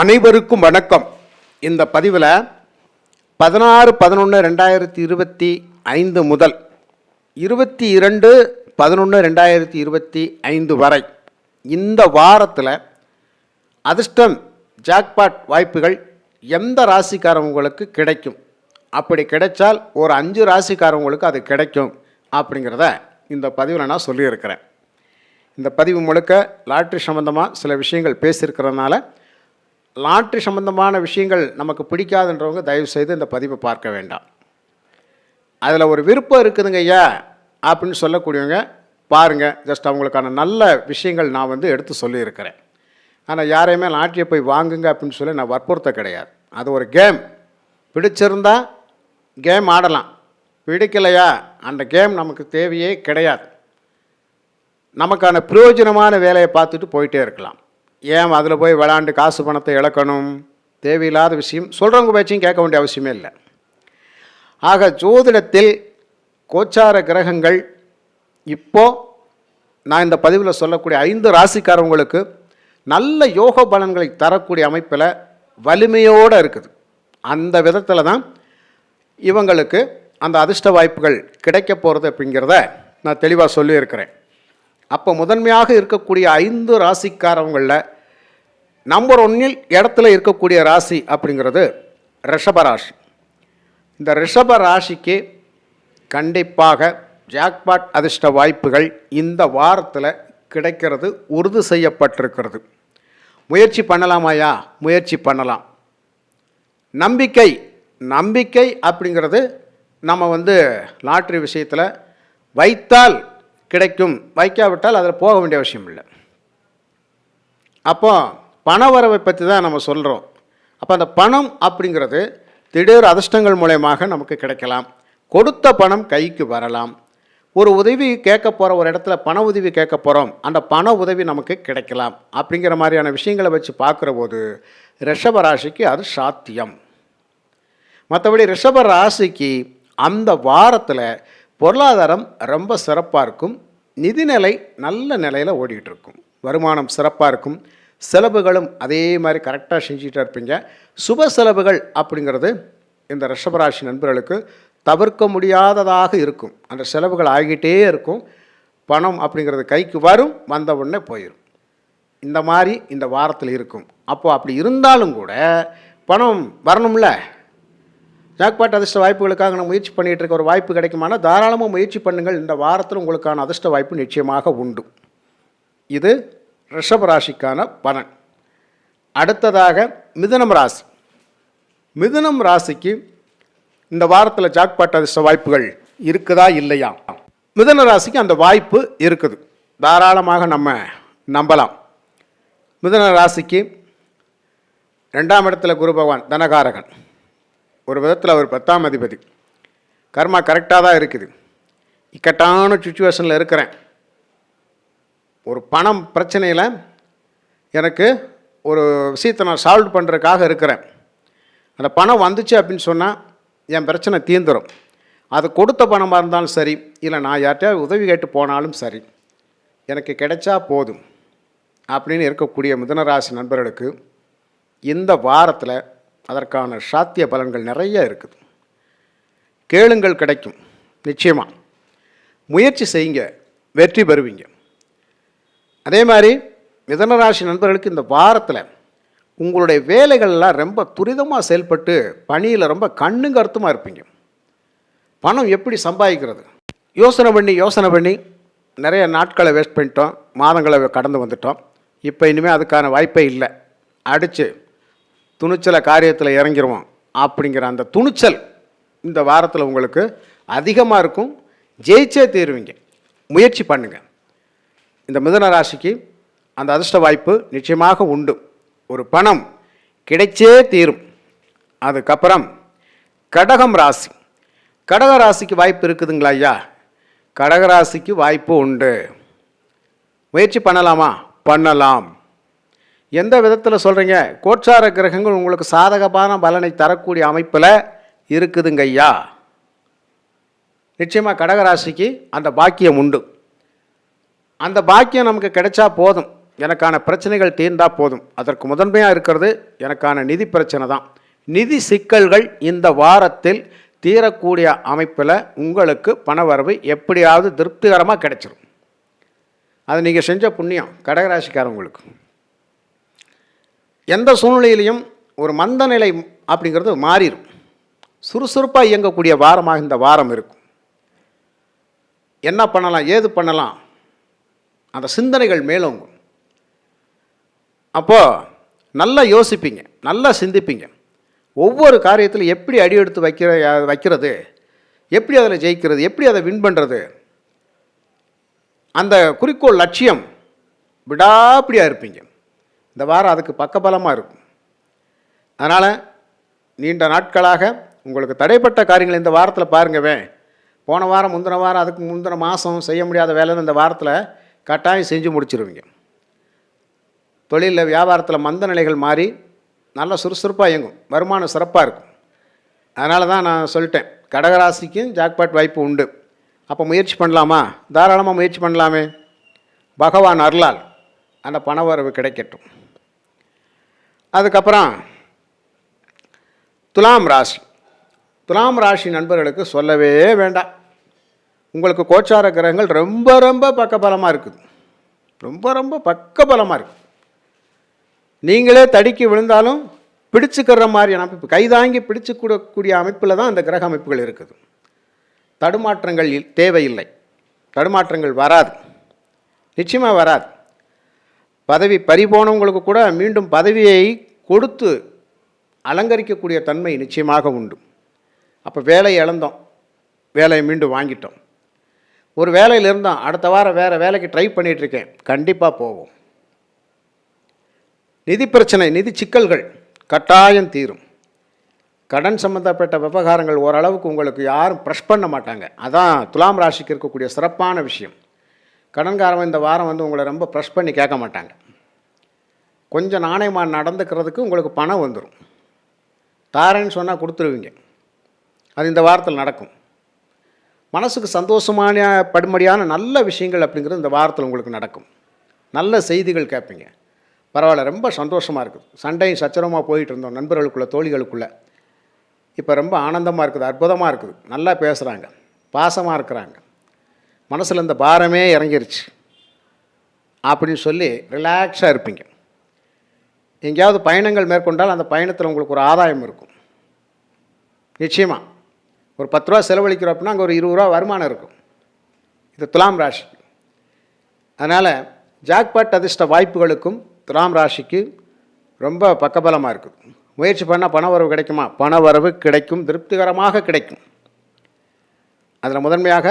அனைவருக்கும் வணக்கம். இந்த பதிவில் பதினாறு பதினொன்று ரெண்டாயிரத்தி இருபத்தி ஐந்து முதல் இருபத்தி இரண்டு பதினொன்று ரெண்டாயிரத்தி இருபத்தி ஐந்து வரை இந்த வாரத்தில் அதிர்ஷ்டம் ஜாக்பாட் வாய்ப்புகள் எந்த ராசிக்காரவங்களுக்கு கிடைக்கும்? அப்படி கிடைச்சால் ஒரு அஞ்சு ராசிக்காரவங்களுக்கு அது கிடைக்கும் அப்படிங்கிறத இந்த பதிவில் நான் சொல்லியிருக்கிறேன். இந்த பதிவு முழுக்க லாட்ரி சம்மந்தமாக சில விஷயங்கள் பேசியிருக்கிறதுனால லாட்ரி சம்மந்தமான விஷயங்கள் நமக்கு பிடிக்காதுன்றவங்க தயவு செய்து இந்த பதிவை பார்க்க வேண்டாம். அதில் ஒரு விருப்பம் இருக்குதுங்க ஐயா அப்படின்னு சொல்லக்கூடியவங்க பாருங்கள் ஜஸ்ட் அவங்களுக்கான நல்ல விஷயங்கள் நான் வந்து எடுத்து சொல்லியிருக்கிறேன். ஆனால் யாரையுமே லாட்ரியை போய் வாங்குங்க அப்படின்னு சொல்லி நான் வற்புறுத்த கிடையாது. அது ஒரு கேம். பிடிச்சிருந்தா கேம் ஆடலாம். பிடிக்கலையா? அந்த கேம் நமக்கு தேவையே கிடையாது. நமக்கான பிரயோஜனமான வேலையை பார்த்துட்டு போயிட்டே இருக்கலாம். ஏன் அதில் போய் விளாண்டு காசு பணத்தை இழக்கணும்? தேவையில்லாத விஷயம். சொல்கிறவங்க பேச்சையும் கேட்க வேண்டிய அவசியமே இல்லை. ஆக ஜோதிடத்தில் கோச்சார கிரகங்கள் இப்போது நான் இந்த பதிவில் சொல்லக்கூடிய ஐந்து ராசிக்காரவங்களுக்கு நல்ல யோக பலன்களை தரக்கூடிய அமைப்பில் வலிமையோடு இருக்குது. அந்த விதத்தில் தான் இவங்களுக்கு அந்த அதிர்ஷ்ட வாய்ப்புகள் கிடைக்க போகிறது அப்படிங்கிறத நான் தெளிவாக சொல்லியிருக்கிறேன். அப்போ முதன்மையாக இருக்கக்கூடிய ஐந்து ராசிக்காரவங்களில் நம்பர் ஒன்னில் இடத்துல இருக்கக்கூடிய ராசி அப்படிங்கிறது ரிஷப ராசி. இந்த ரிஷப ராசிக்கு கண்டிப்பாக ஜாக்பாட் அதிர்ஷ்ட வாய்ப்புகள் இந்த வாரத்தில் கிடைக்கிறது உறுதி செய்யப்பட்டிருக்கிறது. முயற்சி பண்ணலாமாயா முயற்சி பண்ணலாம். நம்பிக்கை நம்பிக்கை அப்படிங்கிறது நம்ம வந்து லாட்ரி விஷயத்தில் வைத்தால் கிடைக்கும். வைக்காவிட்டால் அதில் போக வேண்டிய அவசியம் இல்லை. அப்போ பண வரவை பற்றி தான் நம்ம சொல்கிறோம் அப்போ அந்த பணம் அப்படிங்கிறது திடீர் அதிர்ஷ்டங்கள் மூலயமாக நமக்கு கிடைக்கலாம். கொடுத்த பணம் கைக்கு வரலாம். ஒரு உதவி கேட்க போகிற ஒரு இடத்துல பண உதவி கேட்க போகிறோம் அந்த பண உதவி நமக்கு கிடைக்கலாம். அப்படிங்கிற மாதிரியான விஷயங்களை வச்சு பார்க்குற போது ரிஷப ராசிக்கு அது சாத்தியம். மற்றபடி ரிஷப ராசிக்கு அந்த வாரத்தில் பொருளாதாரம் ரொம்ப சிறப்பாக இருக்கும். நிதிநிலை நல்ல நிலையில் ஓடிட்டு இருக்கும். வருமானம் சிறப்பாக இருக்கும். செலவுகளும் அதே மாதிரி கரெக்டாக செஞ்சுட்டு இருப்பீங்க. சுப செலவுகள் அப்படிங்கிறது இந்த ரிஷபராசி நண்பர்களுக்கு தவிர்க்க முடியாததாக இருக்கும். அந்த செலவுகள் ஆகிட்டே இருக்கும். பணம் அப்படிங்கிறது கைக்கு வரும் வந்த உடனே போயிடும் இந்த மாதிரி இந்த வாரத்தில் இருக்கும். அப்போது அப்படி இருந்தாலும் கூட பணம் வரணும்ல? ஜாக்பாட் அதிர்ஷ்ட வாய்ப்புகளுக்காக நான் முயற்சி பண்ணிகிட்டு இருக்க ஒரு வாய்ப்பு கிடைக்குமானா தாராளமாக முயற்சி பண்ணுங்கள். இந்த வாரத்தில் உங்களுக்கான அதிர்ஷ்ட வாய்ப்பு நிச்சயமாக உண்டு. இது ரிஷப ராசிக்கான பலன். அடுத்ததாக மிதுனம் ராசி. மிதுனம் ராசிக்கு இந்த வாரத்தில் ஜாக்பாட் அதிர்ஷ்ட வாய்ப்புகள் இருக்குதா இல்லையா? மிதுன ராசிக்கு அந்த வாய்ப்பு இருக்குது. தாராளமாக நம்ம நம்பலாம். மிதுன ராசிக்கு ரெண்டாம் இடத்துல குரு பகவான் தனகாரகன். ஒரு விதத்தில் அவர் பத்தாம் அதிபதி. கர்மா கரெக்டாக தான் இருக்குது. இக்கட்டான சுச்சுவேஷனில் இருக்கிறேன். ஒரு பணம் பிரச்சனையில் எனக்கு ஒரு விஷயத்தை நான் சால்வ் பண்ணுறதுக்காக இருக்கிறேன். அந்த பணம் வந்துச்சு அப்படின்னு சொன்னால் என் பிரச்சனை தீர்ந்துடும் அது கொடுத்த பணமாக இருந்தாலும் சரி இல்லை நான் யார்கிட்டயாவது உதவி கேட்டு போனாலும் சரி எனக்கு கிடைச்சா போதும் அப்படின்னு இருக்கக்கூடிய மிதனராசி நண்பர்களுக்கு இந்த வாரத்தில் அதற்கான சாத்திய பலன்கள் நிறைய இருக்குது. கேளுங்கள் கிடைக்கும். நிச்சயமாக முயற்சி செய்யுங்க. வெற்றி பெறுவீங்க. அதே மாதிரி மிதனராசி நண்பர்களுக்கு இந்த வாரத்தில் உங்களுடைய வேலைகள்லாம் ரொம்ப துரிதமாக செயல்பட்டு பணியில் ரொம்ப கண்ணும் கருத்துமாக இருப்பீங்க. பணம் எப்படி சம்பாதிக்கிறது? யோசனை பண்ணி யோசனை பண்ணி நிறைய நாட்களை வேஸ்ட் பண்ணிட்டோம். மாதங்களை கடந்து வந்துட்டோம். இப்போ இனிமேல் அதுக்கான வாய்ப்பே இல்லை. அடித்து துணிச்சலை காரியத்தில் இறங்கிடுவோம் அப்படிங்கிற அந்த துணிச்சல் இந்த வாரத்தில் உங்களுக்கு அதிகமாக இருக்கும். ஜெயிச்சே தீருவீங்க. முயற்சி பண்ணுங்கள் இந்த மிதன ராசிக்கு அந்த அதிர்ஷ்ட வாய்ப்பு நிச்சயமாக உண்டு. ஒரு பணம் கிடைச்சே தீரும். அதுக்கப்புறம் கடகம் ராசி. கடக ராசிக்கு வாய்ப்பு இருக்குதுங்களா ஐயா? கடக ராசிக்கு வாய்ப்பு உண்டு. முயற்சி பண்ணலாமா? பண்ணலாம். எந்த விதத்தில் சொல்கிறீங்க கோச்சார கிரகங்கள் உங்களுக்கு சாதகமான பலனை தரக்கூடிய அமைப்பில் இருக்குதுங்க ஐயா நிச்சயமாக கடகராசிக்கு அந்த பாக்கியம் உண்டு. அந்த பாக்கியம் நமக்கு கிடைச்சா போதும். எனக்கான பிரச்சனைகள் தீர்ந்தால் போதும். அதற்கு முதன்மையாக இருக்கிறது எனக்கான நிதி பிரச்சனை தான். நிதி சிக்கல்கள் இந்த வாரத்தில் தீரக்கூடிய அமைப்பில் உங்களுக்கு பணவரவு எப்படியாவது திருப்திகரமாக கிடைச்சிரும். அது நீங்கள் செஞ்ச புண்ணியம் கடகராசிக்காரவங்களுக்கு எந்த சூழ்நிலையிலையும் ஒரு மந்த நிலை அப்படிங்கிறது மாறிடும். சுறுசுறுப்பாக இயங்கக்கூடிய வாரமாக இந்த வாரம் இருக்கும். என்ன பண்ணலாம் ஏது பண்ணலாம்? அந்த சிந்தனைகள் மேலோங்கும். அப்போது நல்லா யோசிப்பீங்க நல்லா சிந்திப்பீங்க. ஒவ்வொரு காரியத்தில் எப்படி அடி எடுத்து வைக்கிற வைக்கிறது? எப்படி அதில் ஜெயிக்கிறது? எப்படி அதை வின் பண்ணுறது அந்த குறிக்கோள் லட்சியம் விடாப்பிடியாக இருப்பீங்க. இந்த வாரம் அதுக்கு பக்கபலமாக இருக்கும். அதனால் நீண்ட நாட்களாக உங்களுக்கு தடைப்பட்ட காரியங்கள் இந்த வாரத்தில் பாருங்கவே போன வாரம் முந்தின வாரம் அதுக்கு முந்தின மாதம் செய்ய முடியாத வேலைன்னு இந்த வாரத்தில் கட்டாயம் செஞ்சு முடிச்சிருவீங்க. தொழிலில் வியாபாரத்தில் மந்த நிலைகள் மாறி நல்ல சுறுசுறுப்பாக இயங்கும். வருமானம் சிறப்பாக இருக்கும். அதனால தான் நான் சொல்லிட்டேன். கடகராசிக்கும் ஜாக்பாட் வாய்ப்பு உண்டு. அப்போ முயற்சி பண்ணலாமா? தாராளமாக முயற்சி பண்ணலாமே. பகவான் அருளால் அந்த பணவரவு கிடைக்கட்டும். அதுக்கப்புறம் துலாம் ராசி. துலாம் ராசி நண்பர்களுக்கு சொல்லவே வேண்டாம். உங்களுக்கு கோச்சார கிரகங்கள் ரொம்ப ரொம்ப பக்கபலமாக இருக்குது. ரொம்ப ரொம்ப பக்கபலமாக இருக்குது நீங்களே தடுக்கி விழுந்தாலும் பிடிச்சுக்கிற மாதிரியான அமைப்பு கைதாங்கி பிடிச்சு கூடக்கூடிய அமைப்பில் தான் அந்த கிரக அமைப்புகள் இருக்குது. தடுமாற்றங்கள் தேவையில்லை. தடுமாற்றங்கள் வராது. நிச்சயமாக வராது. பதவி பறிபோனவங்களுக்கு கூட மீண்டும் பதவியை கொடுத்து அலங்கரிக்கக்கூடிய தன்மை நிச்சயமாக உண்டு. அப்போ வேலை இழந்தோம். வேலையை மீண்டும் வாங்கிட்டோம். ஒரு வேலையில் இருந்தோம் அடுத்த வாரம் வேறு வேலைக்கு ட்ரை பண்ணிகிட்ருக்கேன் கண்டிப்பாக போவோம். நிதி பிரச்சனை நிதி சிக்கல்கள் கட்டாயம் தீரும். கடன் சம்பந்தப்பட்ட விவகாரங்கள் ஓரளவுக்கு உங்களுக்கு யாரும் ப்ரெஷ் பண்ண மாட்டாங்க. அதான் துலாம் ராசிக்கு இருக்கக்கூடிய சிறப்பான விஷயம். கடன்காரன் இந்த வாரம் வந்து உங்களை ரொம்ப ப்ரெஷ் பண்ணி கேட்க மாட்டாங்க. கொஞ்சம் நாணயமாக நடந்துக்கிறதுக்கு உங்களுக்கு பணம் வந்துடும் தாரேன்னு சொன்னால் கொடுத்துருவீங்க. அது இந்த வாரத்தில் நடக்கும். மனசுக்கு சந்தோஷமான படுமடியான நல்ல விஷயங்கள் அப்படிங்கிறது இந்த வாரத்தில் உங்களுக்கு நடக்கும். நல்ல செய்திகள் கேட்பீங்க. பரவாயில்ல ரொம்ப சந்தோஷமாக இருக்குது. சண்டையும் சச்சரமாக போயிட்டு இருந்தோம் நண்பர்களுக்குள்ளே தோழிகளுக்குள்ளே. இப்போ ரொம்ப ஆனந்தமாக இருக்குது அற்புதமாக இருக்குது. நல்லா பேசுகிறாங்க பாசமாக இருக்கிறாங்க. மனசில் இந்த பாரமே இறங்கிருச்சு. அப்படின்னு சொல்லி ரிலாக்ஸாக இருப்பீங்க. எங்கேயாவது பயணங்கள் மேற்கொண்டால் அந்த பயணத்தில் உங்களுக்கு ஒரு ஆதாயம் இருக்கும். நிச்சயமாக ஒரு பத்து ரூபா செலவழிக்கிறோம் அப்படின்னா அங்கே ஒரு இருபது ரூபா வருமானம் இருக்கும். இது துலாம் ராசி. அதனால் ஜாக்பாட் அதிர்ஷ்ட வாய்ப்புகளுக்கும் துலாம் ராசிக்கு ரொம்ப பக்கபலமாக இருக்குது முயற்சி பண்ணால் பண வரவு கிடைக்குமா? பண வரவு கிடைக்கும் திருப்திகரமாக கிடைக்கும். அதில் முதன்மையாக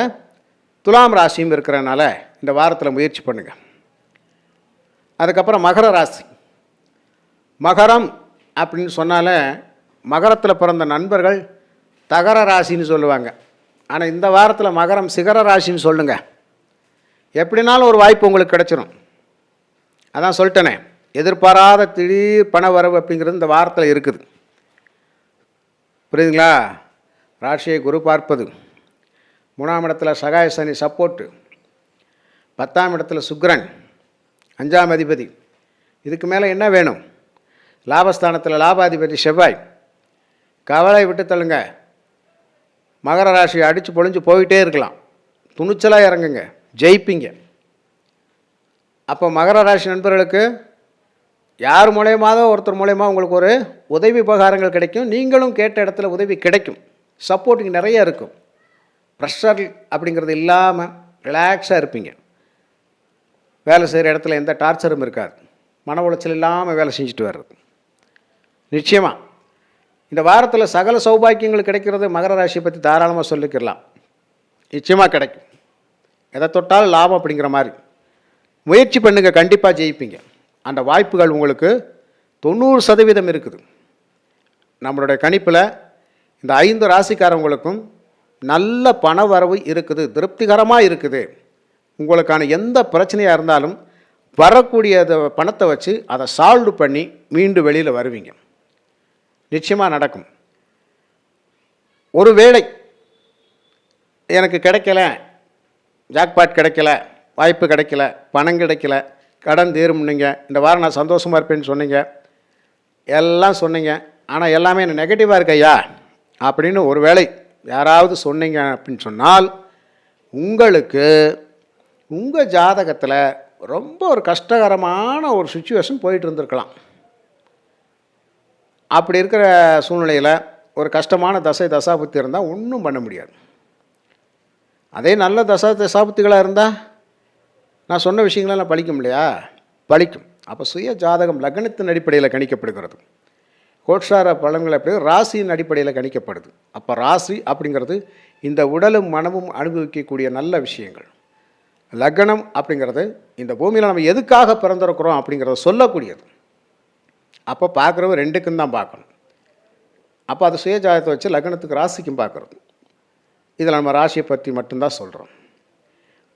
துலாம் ராசியும் இருக்கிறனால இந்த வாரத்தில் முயற்சி பண்ணுங்கள் அதுக்கப்புறம் மகர ராசி. மகரம் அப்படின்னு சொன்னால மகரத்தில் பிறந்த நண்பர்கள் தகர ராசின்னு சொல்லுவாங்க. ஆனால் இந்த வாரத்தில் மகரம் சிகர ராசின்னு சொல்லுங்கள் எப்படினாலும் ஒரு வாய்ப்பு உங்களுக்கு கிடச்சிரும். அதான் சொல்லிட்டேனே எதிர்பாராத திடீர் பண வரவு அப்படிங்கிறது இந்த வாரத்தில் இருக்குது. புரியுதுங்களா? ராசியை குரு பார்ப்பது. மூணாம் இடத்துல சகாய சனி சப்போர்ட்டு. பத்தாம் இடத்துல சுக்ரன். அஞ்சாம் அதிபதி. இதுக்கு மேலே என்ன வேணும்? லாபஸ்தானத்தில் லாபாதிபதி செவ்வாய். கவலை விட்டு தள்ளுங்க. மகர ராசியை அடித்து பொழிஞ்சு போயிட்டே இருக்கலாம். துணிச்சலாக இறங்குங்க. ஜெயிப்பீங்க. அப்போ மகர ராசி நண்பர்களுக்கு யார் மூலயமாவோ ஒருத்தர் மூலயமா உங்களுக்கு ஒரு உதவி உபகாரங்கள் கிடைக்கும். நீங்களும் கேட்ட இடத்துல உதவி கிடைக்கும். சப்போர்ட்டிங் நிறைய இருக்கும். ப்ரெஷர் அப்படிங்கிறது இல்லாமல் ரிலாக்ஸாக இருப்பீங்க. வேலை செய்கிற இடத்துல எந்த டார்ச்சரும் இருக்காது. மன உளைச்சல் இல்லாமல் வேலை செஞ்சுட்டு வர்றது. நிச்சயமாக இந்த வாரத்தில் சகல சௌபாக்கியங்கள் கிடைக்கிறது மகர ராசியை பற்றி தாராளமாக சொல்லிக்கிறலாம் நிச்சயமாக கிடைக்கும். எதை தொட்டாலும் லாபம் அப்படிங்கிற மாதிரி. முயற்சி பண்ணுங்கள் கண்டிப்பாக ஜெயிப்பீங்க. அந்த வாய்ப்புகள் உங்களுக்கு தொண்ணூறு சதவீதம் இருக்குது. நம்மளுடைய கணிப்பில் இந்த ஐந்து ராசிக்காரவங்களுக்கும் நல்ல பண வரவு இருக்குது திருப்திகரமாக இருக்குது. உங்களுக்கான எந்த பிரச்சனையாக இருந்தாலும் வரக்கூடிய பணத்தை வச்சு அதை சால்வ் பண்ணி மீண்டும் வெளியில் வருவீங்க. நிச்சயமாக நடக்கும். ஒரு வேளை எனக்கு கிடைக்கல ஜாக்பாட் கிடைக்கல வாய்ப்பு கிடைக்கல பணம் கிடைக்கல கடன் தீரும்னுங்க இந்த வாரம் நான் சந்தோஷமாக இருப்பேன்னு சொன்னீங்க. எல்லாம் சொன்னீங்க. ஆனால் எல்லாமே எனக்கு நெகட்டிவாக இருக்கையா அப்படின்னு ஒரு வேளை யாராவது சொன்னீங்க அப்படின்னு சொன்னால் உங்களுக்கு உங்கள் ஜாதகத்தில் ரொம்ப ஒரு கஷ்டகரமான ஒரு சுச்சுவேஷன் போயிட்டு இருந்திருக்கலாம். அப்படி இருக்கிற சூழ்நிலையில் ஒரு கஷ்டமான தசை தசாபுத்தி இருந்தால் ஒன்றும் பண்ண முடியாது. அதே நல்ல தசா தசாபுத்திகளாக இருந்தால் நான் சொன்ன விஷயங்களெல்லாம் பழிக்கும் இல்லையா? பழிக்கும். அப்போ சுய ஜாதகம் லக்னத்தின் அடிப்படையில் கணிக்கப்படுகிறது. கோட்சார பலன்கள் எப்படி ராசியின் அடிப்படையில் கணிக்கப்படுது. அப்போ ராசி அப்படிங்கிறது இந்த உடலும் மனமும் அனுபவிக்கக்கூடிய நல்ல விஷயங்கள். லக்னம் அப்படிங்கிறது இந்த பூமியில் நம்ம எதுக்காக பிறந்திருக்கிறோம் அப்படிங்கிறத சொல்லக்கூடியது. அப்போ பார்க்குறவ ரெண்டுக்கும் தான் பார்க்கணும். அப்போ அது சுயஜாயத்தை வச்சு லக்னத்துக்கு ராசிக்கும் பார்க்குறது. இதில் நம்ம ராசியை பற்றி மட்டும்தான் சொல்கிறோம்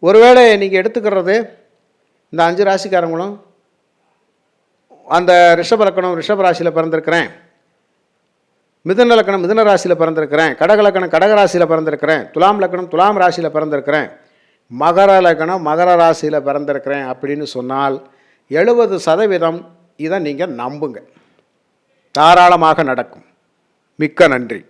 ஒருவேளை நீங்கள் எடுத்துக்கிறது இந்த அஞ்சு ராசிக்காரங்களும் அந்த ரிஷப லக்கணம் ரிஷப ராசியில் பிறந்திருக்கிறேன். மிதன லக்கணம் மிதன ராசியில் பிறந்திருக்கிறேன். கடக லக்கணம் கடக ராசியில் பிறந்திருக்கிறேன். துலாம் லக்கணம் துலாம் ராசியில் பிறந்திருக்கிறேன். மகர லக்கணம் மகர ராசியில் பிறந்திருக்கிறேன் அப்படின்னு சொன்னால் எழுபது சதவீதம் இதை நீங்கள் நம்புங்க. தாராளமாக நடக்கும். மிக்க நன்றி.